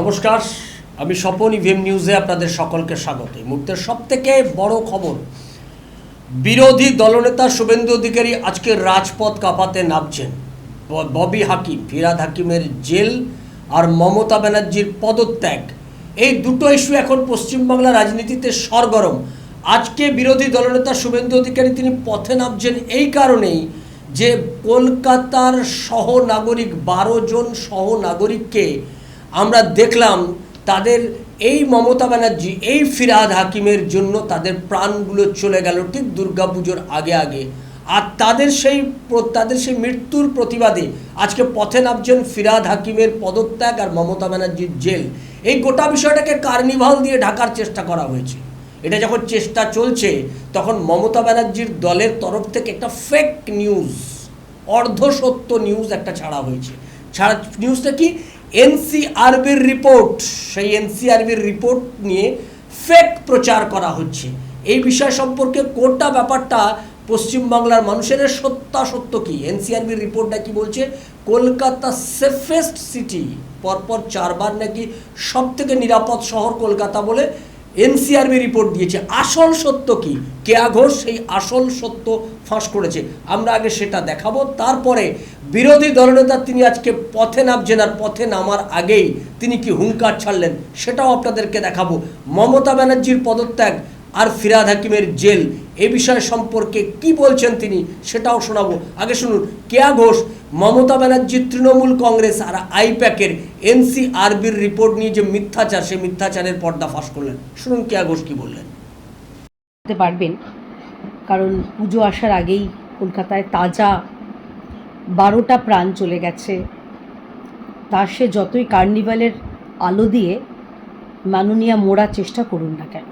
নমস্কার, আমি স্বপন ইভিএম নিউজে আপনাদের সকলকে স্বাগত। এই মুহূর্তের সব থেকে বড় খবর, বিরোধী দলনেতা শুভেন্দু অধিকারী আজকে রাজপথ কাঁপাতে নামছেন। ববি হাকিম, ফিরাদ হাকিমের জেল আর মমতা ব্যানার্জির পদত্যাগ। এই দুটো ইস্যু এখন পশ্চিমবাংলা রাজনীতিতে সরগরম। আজকে বিরোধী দলনেতা শুভেন্দু অধিকারী তিনি পথে নামছেন এই কারণেই যে কলকাতার সহ নাগরিক বারো জন সহ নাগরিককে আমরা দেখলাম তাদের এই মমতা ব্যানার্জি, এই ফিরাদ হাকিমের জন্য তাদের প্রাণগুলো চলে গেল ঠিক দুর্গাপুজোর আগে আগে। আর তাদের সেই তাদের সেই মৃত্যুর প্রতিবাদে আজকে পথে নামছেন ফিরাদ হাকিমের পদত্যাগ আর মমতা ব্যানার্জির জেল। এই গোটা বিষয়টাকে কার্নিভাল দিয়ে ঢাকার চেষ্টা করা হয়েছে। এটা যখন চেষ্টা চলছে, তখন মমতা ব্যানার্জির দলের তরফ থেকে একটা ফেক নিউজ অর্ধসত্য নিউজ একটা ছাড়া হয়েছে। ছাড়া নিউজটা কি? এনসিআরবির রিপোর্ট সেই এনসিআরবির রিপোর্ট নিয়ে ফেক প্রচার করা হচ্ছে। এই বিষয় সম্পর্কে কোটা ব্যাপারটা পশ্চিমবাংলার মানুষের সত্যাসত্য কি? এনসিআরবির রিপোর্টটা কি বলছে? কলকাতা সেফেস্ট সিটি পরপর চারবার নাকি সব থেকে নিরাপদ শহর কলকাতা বলে এনসিআরবি রিপোর্ট দিয়েছে, আসল সত্য কি? কেয়া ঘোষ সেই আসল সত্য ফাঁস করেছে। আমরা আগে সেটা দেখাবো। তারপরে বিরোধী দলনেতা তিনি আজকে পথে নামছেন আর পথে নামার আগেই তিনি কি হুঙ্কার ছাড়লেন, সেটাও আপনাদেরকে দেখাবো। মমতা ব্যানার্জির পদত্যাগ আর ফিরাদ হাকিমের জেল, এ বিষয় সম্পর্কে কি বলছেন তিনি সেটাও শোনাবো। আগে শুনুন, কেয়া ঘোষ, মমতা ব্যানার্জির তৃণমূল কংগ্রেস আর আইপ্যাকের এনসিআরবির রিপোর্ট নিয়ে যে মিথ্যাচার সেই মিথ্যাচারের পর্দা ফাঁস করলেন। শুনুন কেয়া ঘোষ কি বললেন। পারবেন, কারণ পুজো আসার আগেই কলকাতায় তাজা বারোটা প্রাণ চলে গেছে। তার সে যতই কার্নিভালের আলো দিয়ে মাননীয়া মোড়ার চেষ্টা করুন না কেন।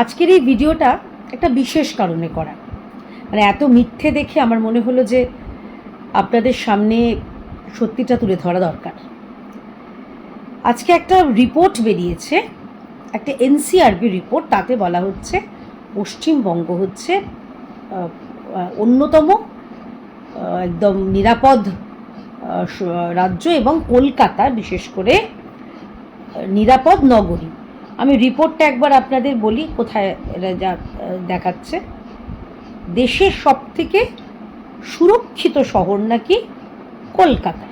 আজকের এই ভিডিওটা একটা বিশেষ কারণে করা। মানে এত মিথ্যে দেখে আমার মনে হলো যে আপনাদের সামনে সত্যিটা তুলে ধরা দরকার। আজকে একটা রিপোর্ট বেরিয়েছে, একটা এনসিআরবি রিপোর্ট, তাতে বলা হচ্ছে পশ্চিমবঙ্গ হচ্ছে অন্যতম একদম নিরাপদ রাজ্য এবং কলকাতা, বিশেষ করে নিরাপদ নগরী। আমি রিপোর্টটা একবার আপনাদের বলি কোথায় যা দেখাচ্ছে। দেশের সব থেকে সুরক্ষিত শহর নাকি কলকাতা।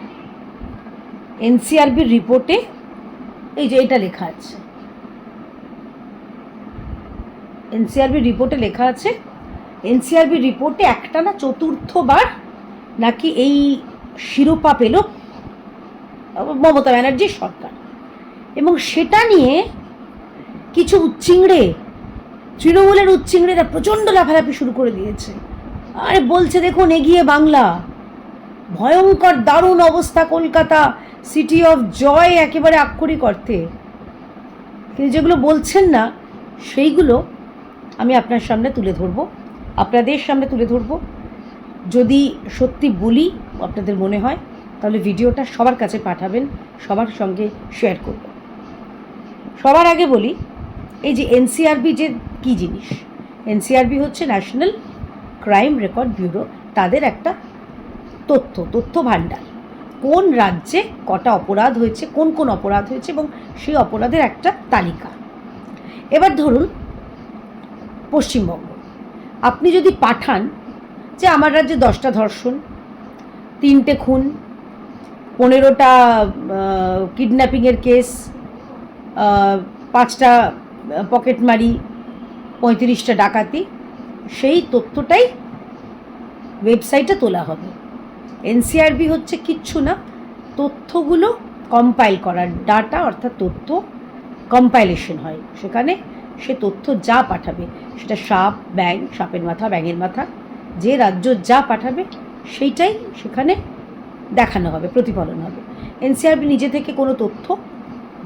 এনসিআরবির রিপোর্টে এই যে এটা লেখা আছে। এনসিআরবি রিপোর্টে লেখা আছে এনসিআরবি রিপোর্টে একটা না চতুর্থবার নাকি এই শিরোপা পেল মমতা ব্যানার্জির সরকার। এবং সেটা নিয়ে কিছু উচ্চিংড়ে, তৃণমূলের উচ্চিংড়েরা প্রচণ্ড লাফালাফি শুরু করে দিয়েছে। আরে বলছে দেখুন, এগিয়ে বাংলা। ভয়ঙ্কর, দারুণ অবস্থা কলকাতা সিটি অফ জয় একেবারে আক্ষরিক অর্থে। কিন্তু যেগুলো বলছেন না, সেইগুলো আমি আপনার সামনে তুলে ধরব। আপনাদের সামনে তুলে ধরব। যদি সত্যি বলি, আপনাদের মনে হয়, তাহলে ভিডিওটা সবার কাছে পাঠাবেন, সবার সঙ্গে শেয়ার করব। সবার আগে বলি এই যে এনসিআরবি যে কী জিনিস? এনসিআরবি হচ্ছে ন্যাশনাল ক্রাইম রেকর্ড ব্যুরো তাদের একটা তথ্য তথ্য ভাণ্ডার। কোন রাজ্যে কটা অপরাধ হয়েছে, কোন কোন অপরাধ হয়েছে এবং সেই অপরাধের একটা তালিকা। এবার ধরুন পশ্চিমবঙ্গ। আপনি যদি পাঠান যে আমার রাজ্যে দশটা ধর্ষণ, তিনটে খুন, পনেরোটা কিডন্যাপিংয়ের কেস পাঁচটা পকেটমারি পঁয়ত্রিশটা ডাকাতি, সেই তথ্যটাই ওয়েবসাইটে তোলা হবে। এনসিআরবি হচ্ছে কিচ্ছু না, তথ্যগুলো কম্পাইল করার ডাটা অর্থাৎ তথ্য কম্পাইলেশন হয়। সেখানে সে তথ্য যা পাঠাবে, সেটা সাপ ব্যাং সাপের মাথা, ব্যাঙের মাথা, যে রাজ্য যা পাঠাবে, সেইটাই সেখানে দেখানো হবে, প্রতিফলন হবে। এনসিআরবি নিজে থেকে কোনো তথ্য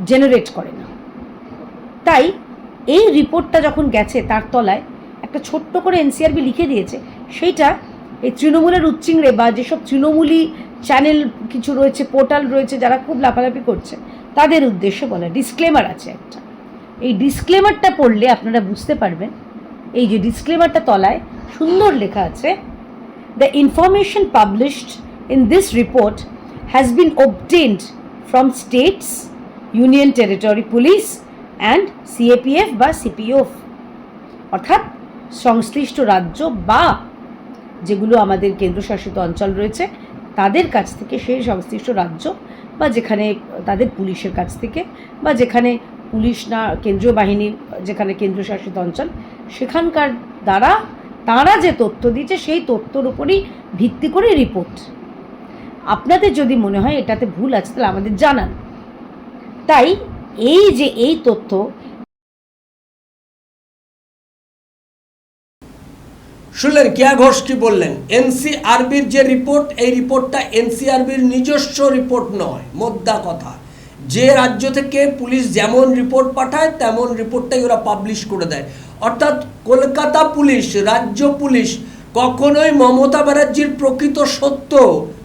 জেনারেট করে না। তাই এই রিপোর্টটা যখন গেছে তার তলায়, একটা ছোট্ট করে এনসিআরবি লিখে দিয়েছে, সেইটা এই তৃণমূলের উচ্চিংড়ে বা যেসব তৃণমূলী চ্যানেল কিছু রয়েছে পোর্টাল রয়েছে যারা খুব লাফালাফি করছে, তাদের উদ্দেশ্যে বলা ডিসক্লেমার আছে একটা। এই ডিসক্লেমারটা পড়লে আপনারা বুঝতে পারবেন, এই যে ডিসক্লেমারটা তলায় সুন্দর লেখা আছে the information published in this report has been obtained from states union territory police and CAPF বা সিপিএফ অর্থাৎ সংশ্লিষ্ট রাজ্য বা যেগুলো আমাদের কেন্দ্রশাসিত অঞ্চল রয়েছে, তাদের কাছ থেকে, সেই সংশ্লিষ্ট রাজ্য বা যেখানে তাদের পুলিশের কাছ থেকে বা যেখানে পুলিশ না, কেন্দ্রীয় বাহিনীর, যেখানে কেন্দ্রশাসিত অঞ্চল, সেখানকার দ্বারা তারা যে তথ্য দিয়েছে, সেই তথ্যর উপরই ভিত্তি করে রিপোর্ট। আপনাদের যদি মনে হয় এটাতে ভুল আছে, তাহলে আমাদের জানান। তাই এই যে এই তথ্য শুনলেন কেয়া ঘোষ কি বললেন? এনসিআরবির যে রিপোর্ট, এই রিপোর্টটা এনসিআরবির নিজস্ব রিপোর্ট নয়, মোদ্দা কথা। যে রাজ্য থেকে পুলিশ যেমন রিপোর্ট পাঠায়, তেমন রিপোর্টটাই ওরা পাবলিশ করে দেয়। অর্থাৎ কলকাতা পুলিশ, রাজ্য পুলিশ কখনোই মমতা ব্যানার্জির প্রকৃত সত্য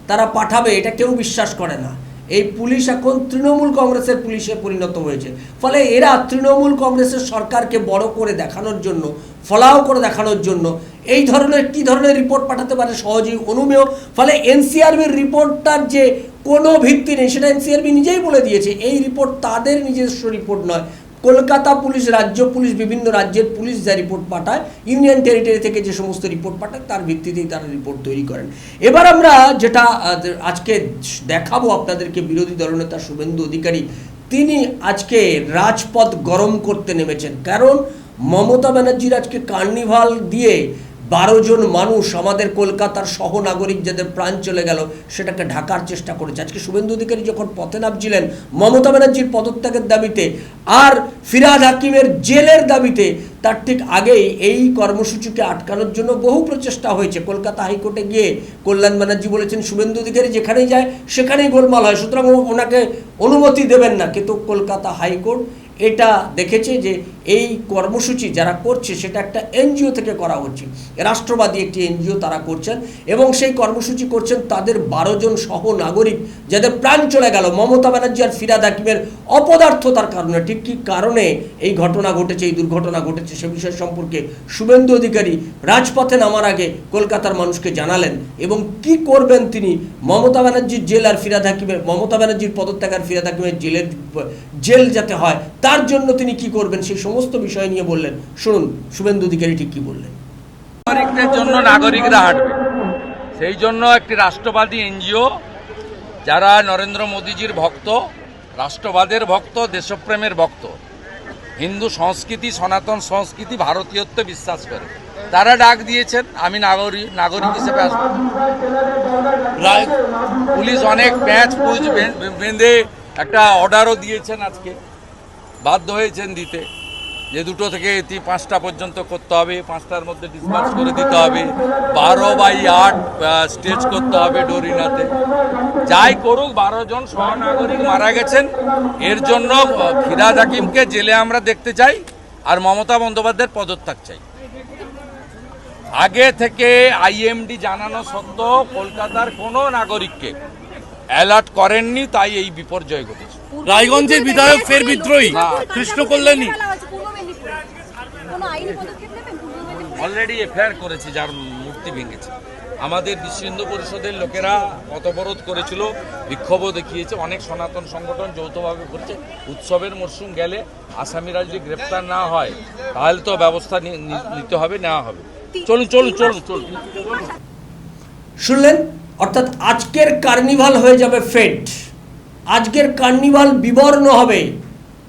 তারা পাঠাবে, এটা কেউ বিশ্বাস করে না। এই পুলিশ এখন তৃণমূল কংগ্রেসের পুলিশে পরিণত হয়েছে। ফলে এরা তৃণমূল কংগ্রেসের সরকারকে বড় করে দেখানোর জন্য, ফলাও করে দেখানোর জন্য, এই ধরনের কি ধরনের রিপোর্ট পাঠাতে পারে সহজেই অনুমেয়? ফলে এনসিআরবির রিপোর্টটার যে কোনো ভিত্তি নেই, সেটা এনসিআরবি নিজেই বলে দিয়েছে, এই রিপোর্ট তাদের নিজস্ব রিপোর্ট নয়। কলকাতা পুলিশ, রাজ্য পুলিশ, বিভিন্ন রাজ্যের পুলিশ যা রিপোর্ট পাঠায় ইউনিয়ন টেরিটরি থেকে যে সমস্ত রিপোর্ট পাঠায়, তার ভিত্তিতেই তারা রিপোর্ট তৈরি করেন। এবার আমরা যেটা আজকে দেখাবো আপনাদেরকে, বিরোধী দলনেতা শুভেন্দু অধিকারী, তিনি আজকে রাজপথ গরম করতে নেমেছেন। কারণ মমতা ব্যানার্জির আজকে কার্নিভাল দিয়ে বারো জন মানুষ আমাদের কলকাতার সহনাগরিক যাদের প্রাণ চলে গেল, সেটাকে ঢাকার চেষ্টা করেছে। আজকে শুভেন্দু অধিকারী যখন পথে নামছিলেন, মমতা ব্যানার্জির পদত্যাগের দাবিতে আর ফিরাদ হাকিমের জেলের দাবিতে, তার ঠিক আগেই এই কর্মসূচিকে আটকানোর জন্য বহু প্রচেষ্টা হয়েছে। কলকাতা হাইকোর্টে গিয়ে কল্যাণ ব্যানার্জি বলেছেন, শুভেন্দু অধিকারী যেখানেই যায়, সেখানেই গোলমাল হয়। সুতরাং ওনাকে অনুমতি দেবেন না। কিন্তু কলকাতা হাইকোর্ট এটা দেখেছে যে এই কর্মসূচি যারা করছে সেটা একটা এনজিও থেকে করা হচ্ছে। রাষ্ট্রবাদী একটি এনজিও তারা করছেন এবং সেই কর্মসূচি করছেন তাদের বারো জন সহ নাগরিক যাদের প্রাণ চলে গেল। মমতা ব্যানার্জি আর ফিরাদ হাকিমের অপদার্থতার কারণে। ঠিক কী কারণে এই ঘটনা ঘটেছে, এই দুর্ঘটনা ঘটেছে সে বিষয় সম্পর্কে শুভেন্দু অধিকারী রাজপথে নামার আগে কলকাতার মানুষকে জানালেন এবং কি করবেন তিনি? মমতা ব্যানার্জির জেল আর ফিরাদ হাকিমের মমতা ব্যানার্জির পদত্যাগ আর ফিরাদ হাকিমের জেলের জেল যাতে হয় তার জন্য তিনি কি করবেন? সেই সমস্ত বিষয় নিয়ে বললেন, শুনুন, শুভেন্দু অধিকারী ঠিক কি বললেন? নাগরিকদের জন্য নাগরিকরা হাঁটবে। সেই জন্য একটি রাষ্ট্রবাদী এনজিও, যারা নরেন্দ্র মোদীজির ভক্ত, রাষ্ট্রবাদের ভক্ত, দেশপ্রেমের ভক্ত, হিন্দু সংস্কৃতি, সনাতন সংস্কৃতি, ভারতীয়ত্বে বিশ্বাস করে। তারা ডাক দিয়েছেন, আমি নাগরিক নাগরিক হিসেবে আসব। পুলিশ অনেক প্যাঁচ বেঁধে একটা অর্ডারও দিয়েছেন আজকে। বাধ্য হয়েছেন দিতে যে দুটো থেকে এটি পাঁচটা পর্যন্ত করতে হবে, পাঁচটার মধ্যে ডিসপার্স করে দিতে হবে, বারো বাই আট স্টেজ করতে হবে ডোরিনাতে। যাই করুক, বারো জন সহনাগরিক মারা গেছেন। এর জন্য ফিরাদ হাকিমকে জেলে আমরা দেখতে চাই আর মমতা বন্দ্যোপাধ্যায়ের পদত্যাগ চাই। আগে থেকে আইএমডি জানানো সত্ত্বেও কলকাতার কোনো নাগরিককে অ্যালার্ট করেননি, তাই এই বিপর্যয় ঘটেছে। রায়গঞ্জের বিধায়ক ফের বিদ্রোহী কৃষ্ণ কল্যাণী। অলরেডি এফআইআর করেছে যার মূর্তি ভেঙেছে। আমাদের বিশ্ব হিন্দু পরিষদের লোকেরা পথবরোধ করেছিল বিক্ষোভও দেখিয়েছে অনেক সনাতন সংগঠন যৌথভাবে করেছে। উৎসবের মরশুম গেলে আসামিরা যদি গ্রেপ্তার না হয় তাহলে তো ব্যবস্থা নিতে হবে নেওয়া হবে। চলুন চলুন চলুন চলুন। শুনলেন? অর্থাৎ আজকের কার্নিভাল হয়ে যাবে ফেট আজকের কার্নিভাল বিবর্ণ হবে।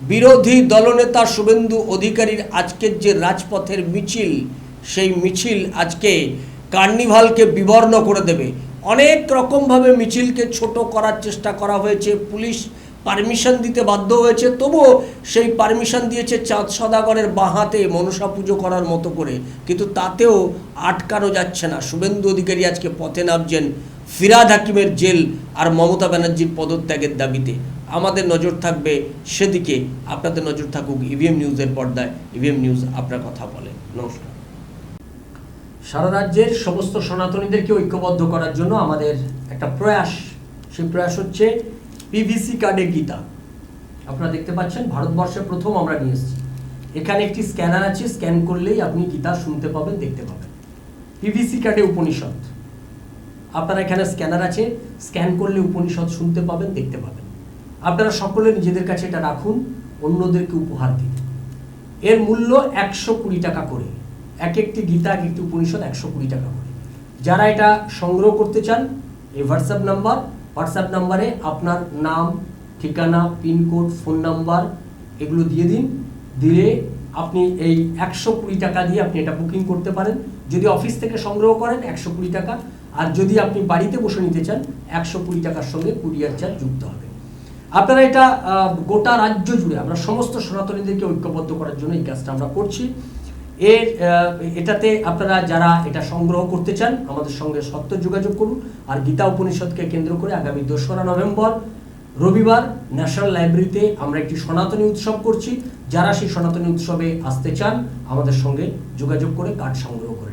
বিরোধী দলনেতা শুভেন্দু অধিকারীর আজকের যে রাজপথের মিছিল, সেই মিছিল আজকে কার্নিভালকে বিবর্ণ করে দেবে। অনেক রকমভাবে মিছিলকে ছোট করার চেষ্টা করা হয়েছে, পুলিশ পারমিশন দিতে বাধ্য হয়েছে, তবুও সেই পারমিশন দিয়েছে চাঁদ সদাগরের বাঁহাতে মনসা পুজো করার মতো করে। কিন্তু তাতেও আটকানো যাচ্ছে না। শুভেন্দু অধিকারী আজকে পথে নামছেন। ফিরাদ হাকিমের জেল আর মমতা ব্যানার্জির পদত্যাগের দাবিতে। আমাদের নজর থাকবে সেদিকে। আপনাদের নজর থাকুক ইভিএম নিউজের পর্দায়। ইভিএম নিউজ আপনার কথা বলে। নমস্কার। সারা রাজ্যের সমস্ত সনাতনীদেরকে ঐক্যবদ্ধ করার জন্য আমাদের একটা প্রয়াস। সেই প্রয়াস হচ্ছে পিভিসি কার্ডে গীতা। আপনারা দেখতে পাচ্ছেন, ভারতবর্ষে প্রথম আমরা নিয়ে এসেছি। এখানে একটি স্ক্যানার আছে, স্ক্যান করলেই আপনি গীতা শুনতে পাবেন, দেখতে পাবেন। পিভিসি কার্ডে উপনিষদ। আপনার এখানে স্ক্যানার আছে স্ক্যান করলে উপনিষদ শুনতে পাবেন, দেখতে পাবেন। আপনারা সকলে নিজেদের কাছে এটা রাখুন, অন্যদেরকে উপহার দিন। এর মূল্য একশো কুড়ি টাকা করে। এক একটি গীতা, এক একটি উপনিষদ একশো কুড়ি টাকা করে। যারা এটা সংগ্রহ করতে চান, এই হোয়াটসঅ্যাপ নাম্বার হোয়াটসঅ্যাপ নাম্বারে আপনার নাম, ঠিকানা পিনকোড ফোন নাম্বার এগুলো দিয়ে দিন। দিলে আপনি এই একশো কুড়ি টাকা দিয়ে আপনি এটা বুকিং করতে পারেন। যদি অফিস থেকে সংগ্রহ করেন, একশো কুড়ি টাকা। আর যদি আপনি বাড়িতে বসে নিতে চান, একশো কুড়ি টাকার সঙ্গে কুরিয়ার চার্জ যুক্ত হবে। আপনারা এটা গোটা রাজ্য জুড়ে, আমরা সমস্ত সনাতনীদেরকে ঐক্যবদ্ধ করার জন্য এই কাজটা আমরা করছি। এর এটাতে আপনারা যারা এটা সংগ্রহ করতে চান, আমাদের সঙ্গে সত্য যোগাযোগ করুন। আর গীতা উপনিষদকে কেন্দ্র করে আগামী দোসরা নভেম্বর, রবিবার, ন্যাশনাল লাইব্রেরিতে আমরা একটি সনাতনী উৎসব করছি। যারা সেই সনাতনী উৎসবে আসতে চান, আমাদের সঙ্গে যোগাযোগ করে কার্ড সংগ্রহ করে।